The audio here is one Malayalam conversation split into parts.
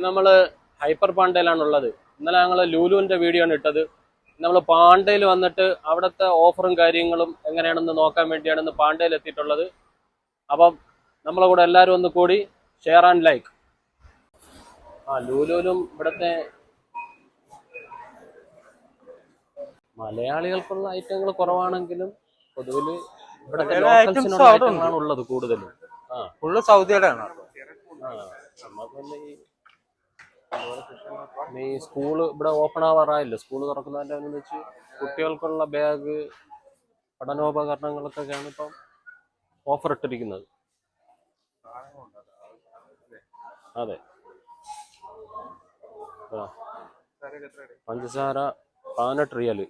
നമ്മൾ ഹൈപ്പർ പാണ്ടയിലാണ് ഉള്ളത് ഇന്നലെ ഞങ്ങൾ ലൂലുവിന്റെ വീഡിയോ ആണ് ഇട്ടത്. നമ്മൾ പാണ്ടയിൽ വന്നിട്ട് അവിടുത്തെ ഓഫറും കാര്യങ്ങളും എങ്ങനെയാണെന്ന് നോക്കാൻ വേണ്ടിയാണ് ഇന്ന് പാണ്ടയിൽ എത്തിയിട്ടുള്ളത്. അപ്പം നമ്മളെ കൂടെ എല്ലാവരും ഒന്ന് കൂടി ഷെയർ ആൻഡ് ലൈക്ക് ആ ലൂലുവിലും ഇവിടുത്തെ മലയാളികൾക്കുള്ള ഐറ്റങ്ങൾ കുറവാണെങ്കിലും പൊതുവിൽ ഇവിടുത്തെ ലോക്കൽസിനുള്ള ഐറ്റങ്ങളാണ് ഉള്ളത് കൂടുതലും. ആ. ഫുള്ള് സൗദിയുടെ ആണ് ആ, നമുക്കൊന്ന് ഈ ഈ സ്കൂൾ ഇവിടെ ഓപ്പൺ ആവാറായില്ല? സ്കൂൾ തുറക്കുന്നതിന്റെ അനുസരിച്ച് കുട്ടികൾക്കുള്ള ബാഗ് പഠനോപകരണങ്ങൾക്കൊക്കെയാണ് ഇപ്പം ഓഫർ ഇട്ടിരിക്കുന്നത്. അതെ. പഞ്ചസാര പതിനെട്ട് റിയാൽ.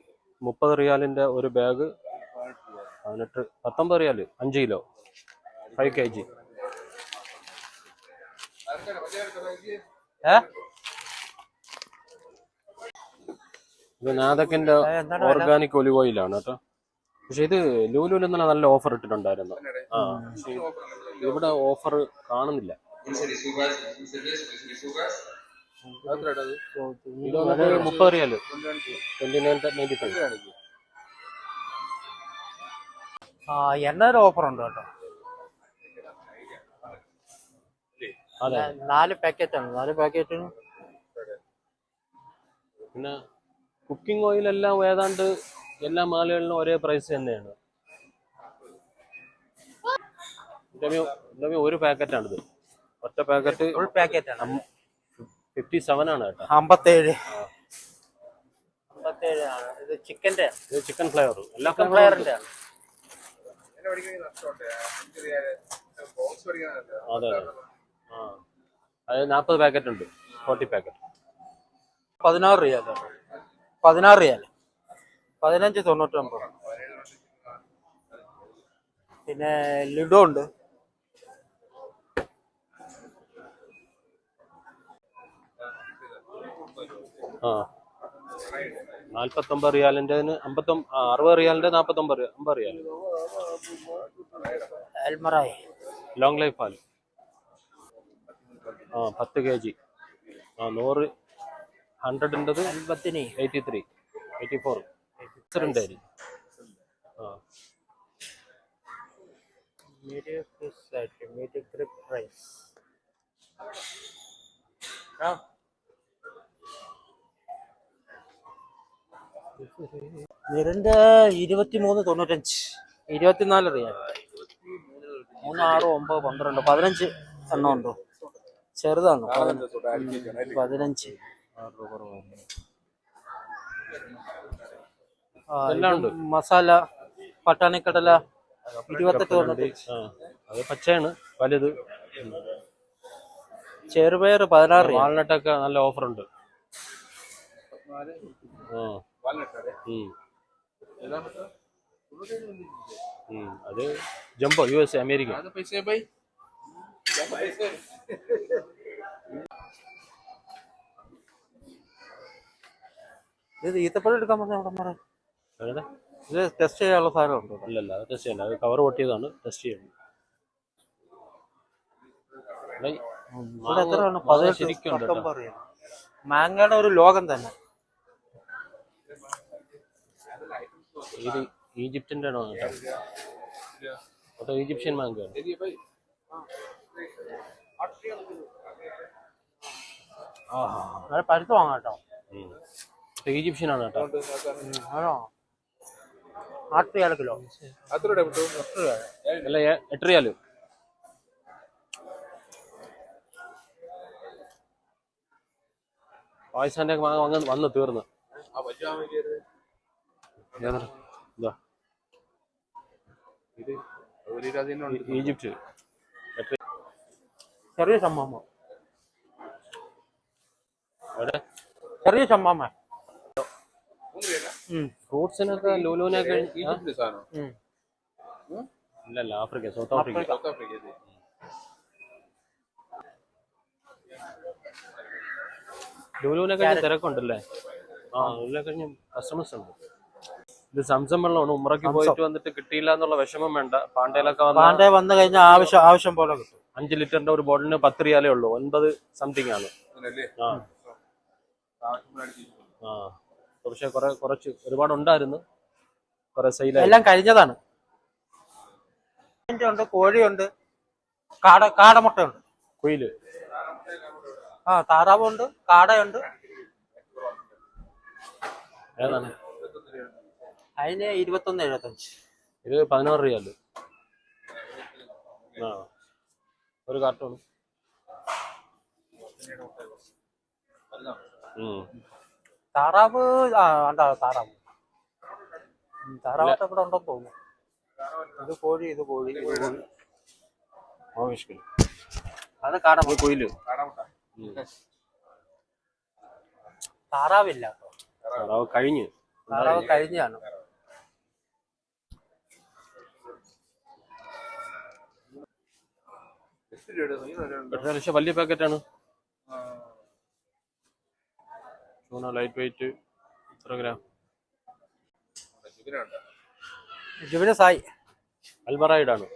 മുപ്പത് റിയാലിന്റെ ഒരു ബാഗ് പതിനെട്ട് പത്തൊമ്പത് റിയാൽ അഞ്ച് കിലോ. ഫൈവ് കെ ജി ഏ? ഇത് നാദക്കിന്റെ? ഓർഗാനിക് ഒലിവ് ഓയിലാണ് കേട്ടോ. പക്ഷെ ഇത് ലൂലുവിൽ എന്നുള്ള നല്ല ഓഫർ ഇട്ടിട്ടുണ്ടായിരുന്നു. ആ പക്ഷെ ഇവിടെ ഓഫർ കാണുന്നില്ല. ഇത് വന്നിട്ട് മുപ്പത് റിയാൽ. Twenty nine ninety five. എണ്ണയുടെ ഓഫർ ഉണ്ട് കേട്ടോ. അതെ. നാല് പാക്കറ്റ് ആണ്. നാല് പാക്കറ്റിന് പിന്നെ കുക്കിംഗ് ഓയിൽ എല്ലാം ഏതാണ്ട് എല്ലാ മാലകളിലും ഒരേ പ്രൈസ് തന്നെയാണ്. ഒരു പാക്കറ്റ് ഒരു പാക്കറ്റാണിത് ഒറ്റ പാക്കറ്റ് ഫുൾ പാക്കറ്റ് ആണ്. ഫിഫ്റ്റി സെവൻ ആണ് കേട്ടോ. അമ്പത്തേഴ്. അമ്പത്തേഴ് ആണ്. ഇത് ഇത് ചിക്കൻ ഫ്ലേവർ എല്ലാ ആണ് അതെ അതെ. ആ. അത് നാൽപ്പത് പാക്കറ്റ് ഉണ്ട്. ഫോർട്ടി പാക്കറ്റ് പതിനാറ് റിയാൽ പതിനാറ് റിയാൽ പതിനഞ്ച് തൊണ്ണൂറ്റൊമ്പത്. പിന്നെ ലുഡോ ഉണ്ട്. ആ. നാൽപ്പത്തൊമ്പത് റിയാലിന്റെ അറുപത് റിയാലിന്റെ നാൽപ്പത്തൊമ്പത് അമ്പത് റിയാൽ അൽമറായി. ലോങ് ലൈഫ് ആ പത്ത് കെ ജി. ആ നൂറ് ഹൺഡ്രഡിന്റെത് അൽബത്തിനി എയ്റ്റി ത്രീ എയ്റ്റി ഫോർ ഉണ്ടായിരുന്നു ആ. മീഡിയം ഫിഷ് ആയിട്ട് മീഡിയം ക്രിപ്പ് റൈസ് ആ ഇരുപത്തിമൂന്ന് തൊണ്ണൂറ്റഞ്ച്. ഇരുപത്തിനാല് റിയാൽ. മൂന്ന് ആറ് ഒമ്പത് പന്ത്രണ്ട് പതിനഞ്ച് എണ്ണം ഉണ്ടോ? ചെറുതാണ് പതിന- പതിനഞ്ച്. എല്ലാം ഉണ്ട്. മസാല പട്ടാണിക്കടല ഇരുപത്തെട്ട് അത് പച്ചയാണ് വലുത്. ചെറുപയർ പതിനാറ് വാൾനട്ടൊക്കെ നല്ല ഓഫർ ഉണ്ട്. അത് ജംബോ യു എസ് അമേരിക്ക. ഇത് ഈത്തപ്പഴം എടുക്കാൻ പറഞ്ഞ അവിടെ ഏതാ? ഇത് ടെസ്റ്റ് ചെയ്യാനുള്ള സാധനം ഉണ്ടോ ഇല്ലല്ല അത് ടെസ്റ്റ് ചെയ്യണ്ട. അത് കവർ പൊട്ടിയതാണ് ടെസ്റ്റ് ചെയ്യണം. ഇവിടെ എത്രയാണ്? പതിനെട്ട്. പത്തൊമ്പത് മാങ്ങയുടെ ഒരു ലോകം തന്നെ. ഇത് ഈജിപ്തിന്റെ ആണോ കേട്ടോ അതോ ഈജിപ്ഷ്യൻ മാങ്ങയാണ് നല്ല പഴുത്ത് വാങ്ങാം കേട്ടോ. ഈജിപ്ഷ്യൻ ആണ് കേട്ടോ. ആണോ? ആട്ട് റിയാൽ കിലോ അല്ല എ- എട്ട് രൂപ പാകിസ്ഥാന്റെ മാങ്ങ വന്ന് വന്ന് തീർന്ന്. ഈജിപ്റ്റ് ചെറിയ ചമ്മാമ അവിടെ? ചെറിയ ചമ്മാമ ഫ്രൂട്ട്സിനൊക്കെ ലൂലൂനൊക്കെ. ഇല്ലല്ല ആഫ്രിക്ക സൗത്ത് ആഫ്രിക്ക. ലുലുവിനൊക്കെ കഴിഞ്ഞ തിരക്കുണ്ടല്ലേ? ആ കഴിഞ്ഞ കസ്റ്റമേഴ്സ് ഉണ്ട്. ഇത് സംസം വെള്ളമാണ്. ഉമ്രക്ക് പോയിട്ട് വന്നിട്ട് കിട്ടിയില്ല എന്നുള്ള വിഷമം വേണ്ട. പാണ്ടയിലൊക്കെ പാണ്ഡേ വന്നു കഴിഞ്ഞാൽ ആവശ്യം ആവശ്യം പോലെ കിട്ടും. അഞ്ച് ലിറ്ററിന്റെ ഒരു ബോട്ടിലിന് പത്ത് റിയാലേ ഉള്ളൂ. ഒൻപത് സംതിങ് ആണ്. ആ. പക്ഷെ കുറെ കുറച്ച് ഒരുപാട് ഉണ്ടായിരുന്നു. കുറെ സെയിൽ എല്ലാം കഴിഞ്ഞതാണ്. ഉണ്ട് കോഴിയുണ്ട് കാട കാടമുട്ടയുണ്ട്. കുയിൽ. ആ താറാവുണ്ട് കാടയുണ്ട്. ഏതാണ്? അതിന് ഇരുപത്തൊന്ന് എഴുപത്തഞ്ച്. ഇത് പതിനാറ് അല്ലേ ആ. ഒരു കാർട്ടൂൺ ഉം. താറാവ് ആ ഉണ്ടാ താറാവ്? താറാവത്തെ ഇവിടെ ഉണ്ടെന്ന് തോന്നുന്നു. ഇത് കോഴി ഇത് കോഴി ഇത് കോഴി. അത് കാട ഇത് കുയിൽ. താറാവില്ല താറാവ് കഴിഞ്ഞു. താറാവ് കഴിഞ്ഞാണ്. വലിയ പാക്കറ്റാണ് ചൂണ ലൈറ്റ് വെയിറ്റ് എത്ര ഗ്രാം ജുബിന് സായി. അൽബറൈഡ് ആണ്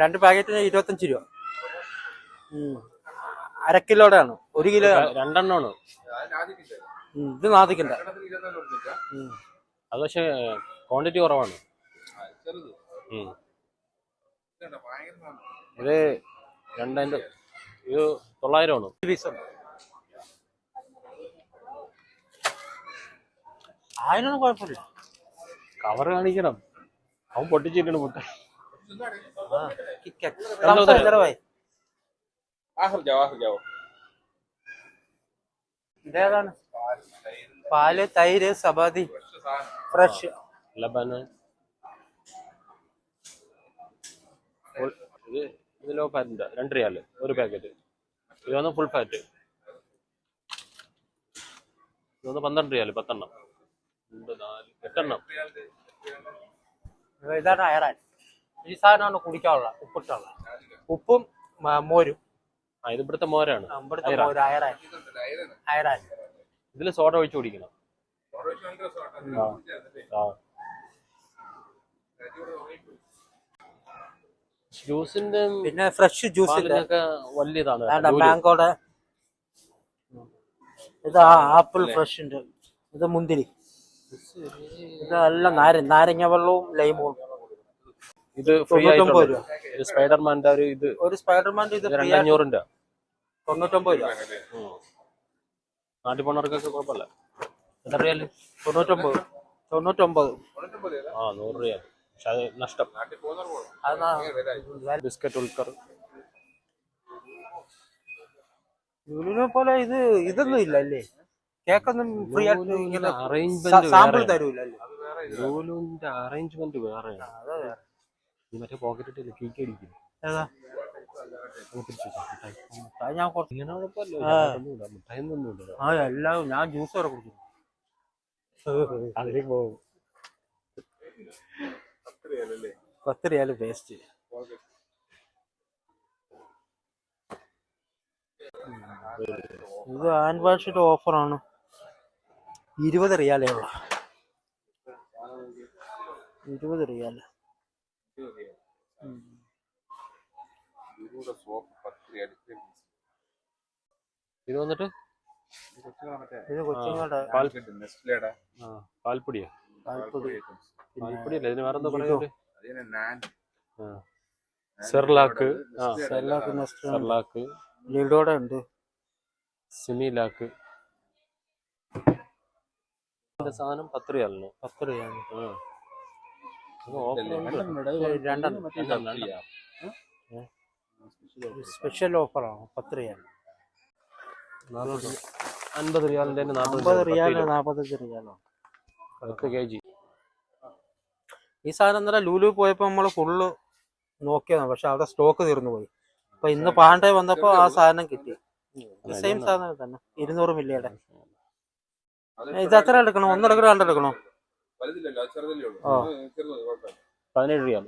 രണ്ട് പാക്കറ്റിന് ഇരുപത്തഞ്ച് രൂപ. അര കിലോയുടെ ആണ് ഒരു കിലോ. രണ്ടെണ്ണമാണ്. ഇത് നാദിക്കണ്ട. അത് പക്ഷെ ക്വാണ്ടിറ്റി കുറവാണ്. ഇത് രണ്ടായിരം ഇത് തൊള്ളായിരമാണ് piece ഉണ്ട്. അതിനൊന്നും കുഴപ്പമില്ല. കവർ കാണിക്കണം. അവൻ പൊട്ടിച്ചിട്ടാണ് മുട്ട ഇതേതാണ്? പാൽ തൈര് സബാദി ഫ്രഷ് ഇത് ഇത് ലോ ഫാറ്റിന്റെ രണ്ട് റിയാൽ ഒരു പാക്കറ്റ്. ഇത് വന്ന് ഫുൾ ഫാറ്റ് ഇത് വന്ന് പന്ത്രണ്ട് റിയാൽ പത്തെണ്ണം. എട്ടെണ്ണം. ഇതാണ് അയറാൻ ഈ സാധനമാണ് കുടിക്കാനുള്ള ഉപ്പിട്ടുള്ള. ഉപ്പും മോരും. ആ ഇത് ഇവിടുത്തെ മോരാണ്. ഇവിടുത്തെ. മോര് അയറാൻ അയറാൻ ഇതിൽ സോഡ ഒഴിച്ചു കുടിക്കണം. ജ്യൂസിന്റെ പിന്നെ ഫ്രഷ് ജ്യൂസ് ഇല്ല? പാലിനൊക്കെ വലിയതാണ്. മാങ്കോടെ ഇത് ആപ്പിൾ ഫ്രഷ് ഉണ്ട്. ഇത് മുന്തിരി. ഇതെല്ലാം നാര നാരങ്ങ വെള്ളവും ലൈമും. ഇത് ഫ്രീ ആയിട്ടുണ്ട്. ഇത് സ്പൈഡർമാന്റെ ഒരു ഇത്. ഒരു സ്പൈഡർമാന്റെ ഇത് ഇത് free ആയിട്ട് രണ്ടഞ്ഞൂറിന്റെ തൊണ്ണൂറ്റൊമ്പത് രൂപ. നാട്ടിൽ പോണവർക്കൊക്കെ കുഴപ്പമില്ല. എത്ര റിയാൽ തൊണ്ണൂറ്റൊമ്പത്. തൊണ്ണൂറ്റൊമ്പത്. ആ നൂറ് റിയാൽ പക്ഷെ അത് നഷ്ടം. അത് നാ- ബിസ്ക്കറ്റ് ഉൾക്കർ. ലുലുവിനെ പോലെ ഇത് ഇതൊന്നും ഇല്ല അല്ലേ? കേക്കൊന്നും ഫ്രീ ആയിട്ട് ഇങ്ങനെ സാമ്പിൾ തരൂല അല്ലേ ലൂലുവിന്റെ അറേഞ്ച്മെന്റ് വേറെയാണ് അതെ ഈ മറ്റേ പോക്കറ്റ് കേക്ക് അടിക്കും. ഏതാ? അങ്ങ് പിടിച്ച് വെച്ചോ, ഞാൻ കുറച്ച് ഇങ്ങനെ കുഴപ്പമില്ല ആ. ഒന്നുമില്ല. ആ എല്ലാം ഞാൻ ജ്യൂസ് വരെ കുടിക്കും. അതിലേക്ക് പോകും. പത്ത് റിയാൽ വേസ്റ്റ് ഇത് ആനിവേഴ്സറി ഓഫറാണ് ഇരുപത് റിയാലേ ഉള്ളു. ഇരുപത് റിയാൽ ഇത് വന്നിട്ട്? ഇത് കൊച്ചുങ്ങളുടെ പാൽപ്പൊടിയാ? പാൽപ്പൊടിയല്ല? ഇതിന് വേറെ എന്താ പറയുന്നത് സെർലാക്ക്. Nest Cerelac. ലിഡോടെ ഉണ്ട്. സിമിലാക്ക്. ഇതിന്റെ സാധനം പത്ത് റിയാലിന് പത്ത് രണ്ടെണ്ണം. സ്പെഷ്യൽ ഓഫറാണ് പത്ത് റിയാൽ അൻപത് റിയാലിന്റെ നാൽപ്പത് റിയാലോ നാൽപ്പത്തഞ്ച് റിയാലോ? പത്ത് കെ ജി. ഈ സാധനം ഇന്നലെ ലൂലു പോയപ്പോ നമ്മൾ ഫുള്ള് നോക്കിയതാണ് പക്ഷെ അവിടെ സ്റ്റോക്ക് തീർന്നു പോയി. അപ്പൊ ഇന്ന് പാണ്ഡെ വന്നപ്പോ ആ സാധനം കിട്ടി. സെയിം സാധനം തന്നെ ഇരുന്നൂറ് മില്ലിയുടെ. ഇത് എത്ര എടുക്കണം? ഒന്നെടുക്കണോ രണ്ടെടുക്കണോ ഓ. പതിനേഴ് റിയാൽ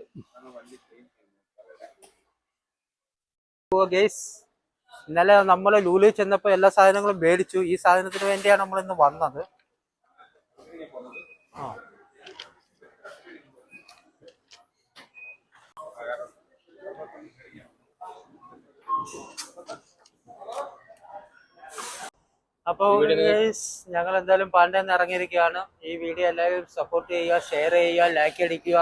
ഗേസ് ഇന്നലെ നമ്മൾ ലൂലു ചെന്നപ്പോ എല്ലാ സാധനങ്ങളും മേടിച്ചു. ഈ സാധനത്തിന് വേണ്ടിയാണ് നമ്മൾ ഇന്ന് വന്നത്. ആ. അപ്പോൾ ഈ വീഡിയോ ഞങ്ങൾ എന്തായാലും പാണ്ടേന്ന് ഇറങ്ങിയിരിക്കുകയാണ്. ഈ വീഡിയോ എല്ലാവരും സപ്പോർട്ട് ചെയ്യുക ഷെയർ ചെയ്യുക ലൈക്ക് അടിക്കുക.